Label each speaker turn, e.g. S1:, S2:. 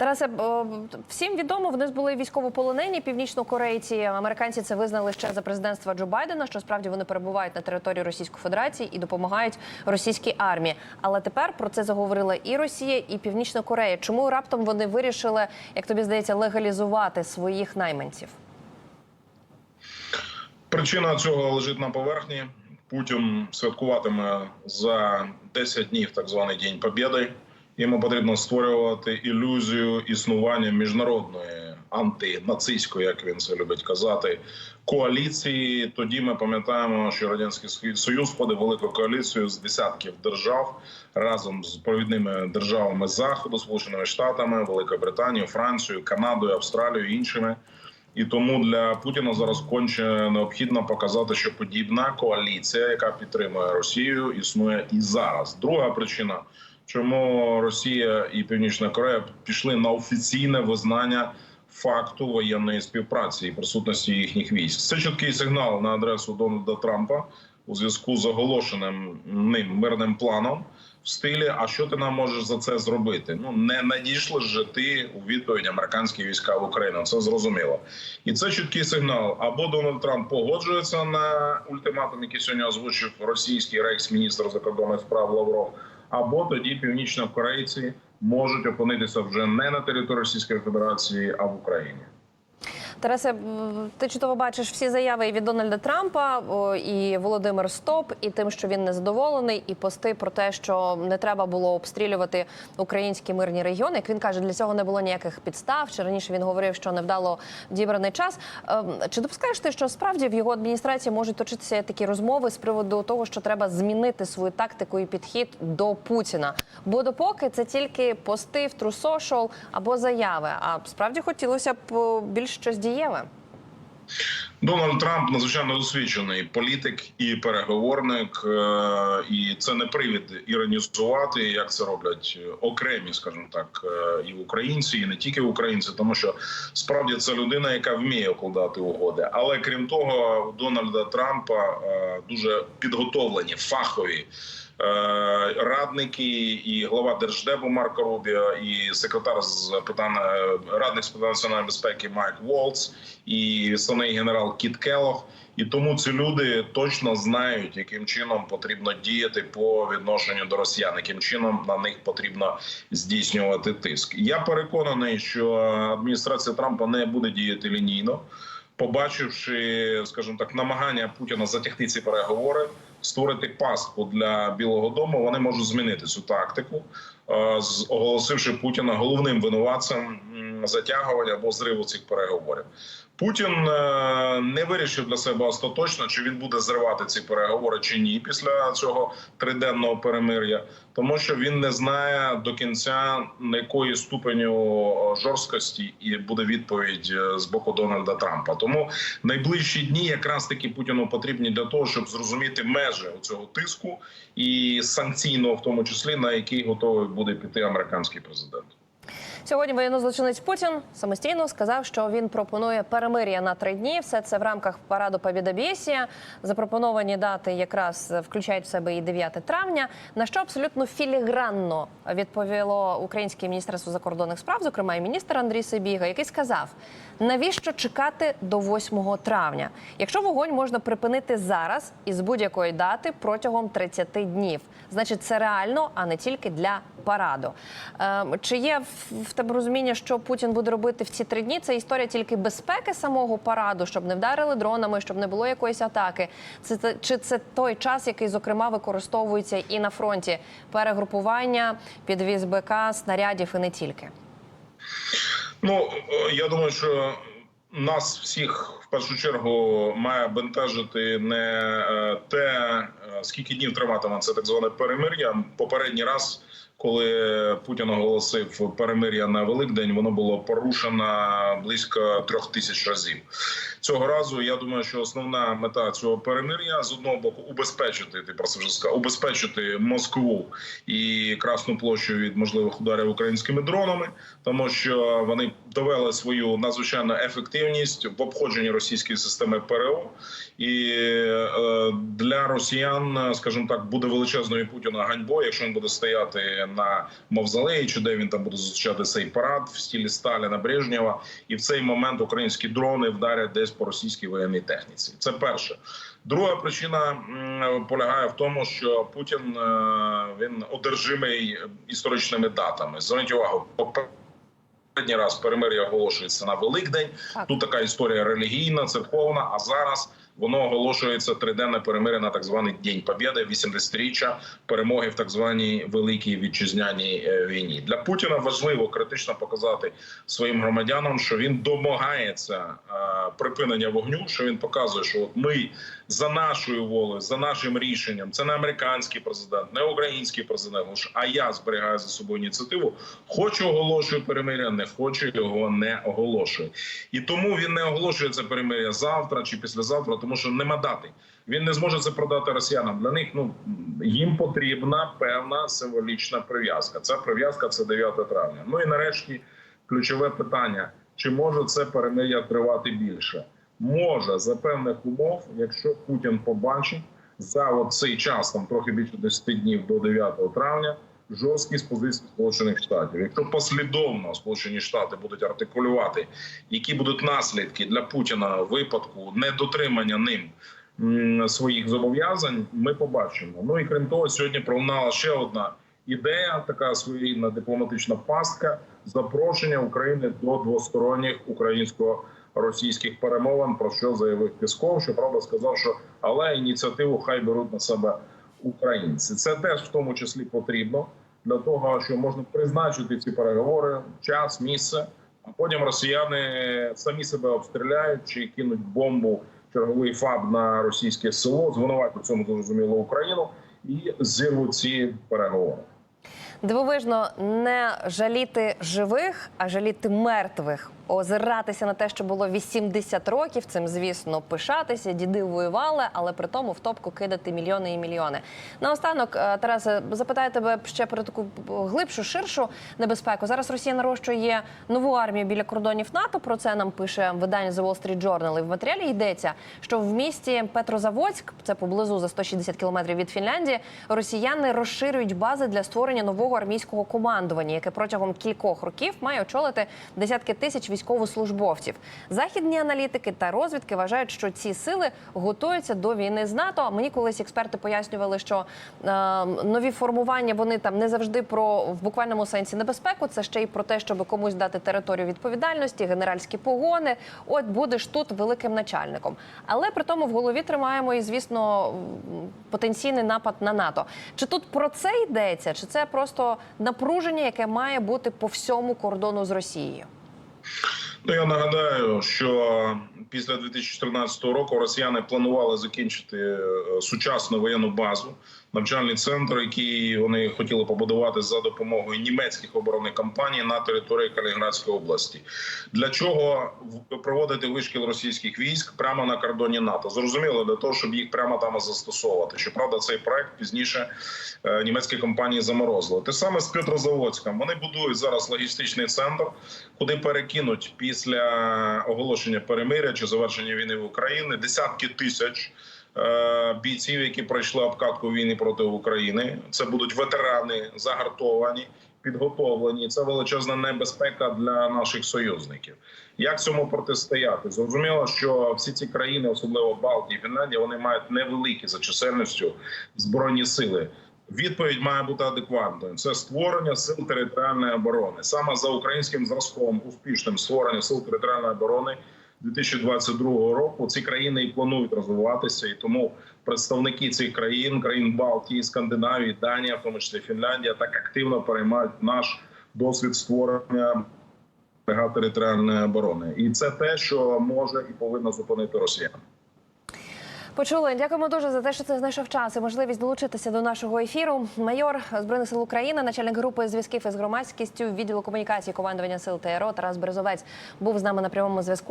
S1: Тарасе, всім відомо, вони були військовополонені північнокорейці. Американці це визнали ще за президентства Джо Байдена, що справді вони перебувають на території Російської Федерації і допомагають російській армії. Але тепер про це заговорила і Росія, і Північна Корея. Чому раптом вони вирішили, як тобі здається, легалізувати своїх найманців?
S2: Причина цього лежить на поверхні. Путін святкуватиме за 10 днів так званий День Побєди. Йому потрібно створювати ілюзію існування міжнародної антинацистської, як він це любить казати, коаліції. Тоді ми пам'ятаємо, що радянський союз входив велику коаліцію з десятків держав разом з провідними державами заходу, сполученими штатами, Великою Британією, Францією, Канадою, Австралією і іншими. І тому для Путіна зараз конче необхідно показати, що подібна коаліція, яка підтримує Росію, існує і зараз. Друга причина, чому Росія і Північна Корея пішли на офіційне визнання факту воєнної співпраці і присутності їхніх військ. Це чіткий сигнал на адресу Дональда Трампа у зв'язку з оголошеним ним мирним планом. В стилі, а що ти нам можеш за це зробити? Ну не надійшли ж ти у відповідь американські війська в Україну. Це зрозуміло, і це чіткий сигнал. Або Дональд Трамп погоджується на ультиматум, який сьогодні озвучив російський рейхс-міністр закордонних справ Лавров, або тоді північно-корейці можуть опинитися вже не на території Російської Федерації, а в Україні.
S1: Тарасе, ти чудово бачиш всі заяви і від Дональда Трампа і Володимир Стоп, і тим, що він незадоволений, і пости про те, що не треба було обстрілювати українські мирні регіони. Як він каже, для цього не було ніяких підстав. Чи раніше він говорив, що невдало дібраний час. Ем, Чи допускаєш ти, що справді в його адміністрації можуть точитися такі розмови з приводу того, що треба змінити свою тактику і підхід до Путіна? Бо допоки це тільки пости в Social або заяви. А справді хотілося б більш щось дієве.
S2: Дональд Трамп надзвичайно досвідчений політик і переговорник, е, і це не привід іронізувати, як це роблять окремі, скажімо так, е, і українці, і не тільки українці, тому що справді це людина, яка вміє укладати угоди. Але крім того, у Дональда Трампа е, дуже підготовлені фахові. Е, Радники і глава держдепу Марко Рубіо, і секретар з питань е, радник з питань національної безпеки Майк Волц, і основний генерал Кіт Келлог. І тому ці люди точно знають, яким чином потрібно діяти по відношенню до росіян, яким чином на них потрібно здійснювати тиск. Я переконаний, що адміністрація Трампа не буде діяти лінійно, побачивши, скажімо так, намагання Путіна затягти ці переговори, створити пастку для Білого Дому. Вони можуть змінити цю тактику, е, оголосивши Путіна головним винуватцем затягування або зриву цих переговорів. Путін е, не вирішив для себе остаточно, чи він буде зривати ці переговори чи ні після цього триденного перемир'я, тому що він не знає до кінця на якої ступеню е, жорсткості і буде відповідь з боку Дональда Трампа. Тому найближчі дні якраз таки Путіну потрібні для того, щоб зрозуміти межі цього тиску і санкційного, в тому числі на який готовий буде піти американський президент.
S1: Сьогодні воєннозлочинець Путін самостійно сказав, що він пропонує перемир'я на три дні. Все це в рамках параду Побєдобєсія. Запропоновані дати якраз включають в себе і 9 травня. На що абсолютно філігранно відповіло Українське міністерство закордонних справ, зокрема і міністр Андрій Сибіга, який сказав: навіщо чекати до 8 травня, якщо вогонь можна припинити зараз і з будь-якої дати протягом 30 днів. Значить, це реально, а не тільки для параду. Ем, чи є в- тебе розуміння, що Путін буде робити в ці три дні? Це історія тільки безпеки самого параду, щоб не вдарили дронами, щоб не було якоїсь атаки. Це це- чи це той час, який зокрема використовується і на фронті перегрупування, підвіз БК, снарядів і не тільки.
S2: Ну е, я думаю, що нас всіх в першу чергу має бентежити не е, те, е, скільки днів триватиме це так зване перемир'я. Попередній раз, коли Путін оголосив перемир'я на Великдень, воно було порушено близько трьох тисяч разів. Цього разу я думаю, що основна мета цього перемир'я з одного боку убезпечити ти про це вже сказав, убезпечити Москву і Красну площу від можливих ударів українськими дронами, тому що вони довели свою надзвичайну ефективність в обходженні російської системи ПРО, і е, для росіян, скажімо так, буде величезною Путіна ганьбою, якщо він буде стояти на мавзолеї, чи де він там буде зустрічати цей парад в стілі Сталіна Брежнєва. І в цей момент українські дрони вдарять десь по російській воєнній техніці. Це перше. Друга причина полягає в тому, що Путін е, він одержимий історичними датами. Зверніть увагу, попередній раз перемир'я оголошується на Великдень.
S1: Так.
S2: Тут така історія релігійна, церковна. А зараз воно оголошується триденне перемир'я на так званий День Побєди, 80-річчя перемоги в так званій великій вітчизняній е, війні. Для Путіна важливо критично показати своїм громадянам, що він домагається е, припинення вогню. Що він показує, що от ми за нашою волею, за нашим рішенням, це не американський президент, не український президент, а я зберігаю за собою ініціативу. Хочу оголошую перемир'я, не хочу його не оголошую. І тому він не оголошує це перемир'я завтра чи післязавтра, тому що нема дати. Він не зможе це продати росіянам. Для них ну їм потрібна певна символічна прив'язка. Ця прив'язка це 9 травня. Ну і нарешті ключове питання: чи може це перемир'я тривати більше? Може за певних умов, якщо Путін побачить за цей час, там трохи більше 10 днів до 9 травня, жорсткість позицій Сполучених Штатів. Якщо послідовно Сполучені Штати будуть артикулювати, які будуть наслідки для Путіна в випадку недотримання ним своїх зобов'язань, ми побачимо. Ну і крім того, сьогодні пролунала ще одна ідея, така своєрідна дипломатична пастка запрошення України до двосторонніх українсько-російських перемовин. Про що заявив Пісков? Що правда сказав, що але ініціативу хай беруть на себе українці. Це теж в тому числі потрібно для того, що можна призначити ці переговори, час, місце. А потім росіяни самі себе обстріляють чи кинуть бомбу черговий фаб на російське село, звинуватять в цьому зрозуміло Україну і зірвуть ці переговори.
S1: Дивовижно не жаліти живих, а жаліти мертвих. Озиратися на те, що було 80 років. Цим, звісно, пишатися. Діди воювали, але при тому в топку кидати мільйони і мільйони. Наостанок, е, Тарасе, запитаю тебе ще про таку глибшу, ширшу небезпеку. Зараз Росія нарощує нову армію біля кордонів НАТО. Про це нам пише видання The Wall Street Journal. І в матеріалі йдеться, що в місті Петрозаводськ, це поблизу за 160 кілометрів від Фінляндії, росіяни розширюють бази для створення нового армійського командування, яке протягом кількох років має очолити десятки тисяч військовослужбовців. Західні аналітики та розвідки вважають, що ці сили готуються до війни з НАТО. Мені колись експерти пояснювали, що е, нові формування вони там не завжди про в буквальному сенсі небезпеку. Це ще й про те, щоб комусь дати територію відповідальності, генеральські погони. От будеш тут великим начальником. Але при тому в голові тримаємо і, звісно, потенційний напад на НАТО. Чи тут про це йдеться, чи це просто напруження, яке має бути по всьому кордону з Росією?
S2: Ну я нагадаю, що після 2014 року росіяни планували закінчити е, сучасну воєнну базу, навчальний центр, який вони хотіли побудувати за допомогою німецьких оборонних компаній на території Калінінградської області. Для чого проводити вишкіл російських військ прямо на кордоні НАТО? Зрозуміло, для того, щоб їх прямо там застосовувати. Щоправда, цей проект пізніше е, німецькі компанії заморозили. Те саме з Петрозаводськом. Вони будують зараз логістичний центр, куди перекинуть після оголошення перемиря чи завершення війни в Україні десятки тисяч е, бійців, які пройшли обкатку війни проти України. Це будуть ветерани, загартовані, підготовлені. Це величезна небезпека для наших союзників. Як цьому протистояти? Зрозуміло, що всі ці країни, особливо Балтії, Фінляндія, вони мають невеликі за чисельністю збройні сили. Відповідь має бути адекватною. Це створення сил територіальної оборони. Саме за українським зразком успішним створення сил територіальної оборони 2022 року. Ці країни і планують розвиватися, і тому представники цих країн, країн Балтії, Скандинавії, Данія, в тому числі Фінляндія, так активно переймають наш досвід створення бригад оборони, і це те, що може і повинно зупинити Росіян.
S1: Почули. Дякуємо дуже за те, що це знайшов час і можливість долучитися до нашого ефіру. Майор збройних сил України, начальник групи зв'язків із громадськістю відділу комунікації командування сил ТРО Тарас Березовець був з нами на прямому зв'язку.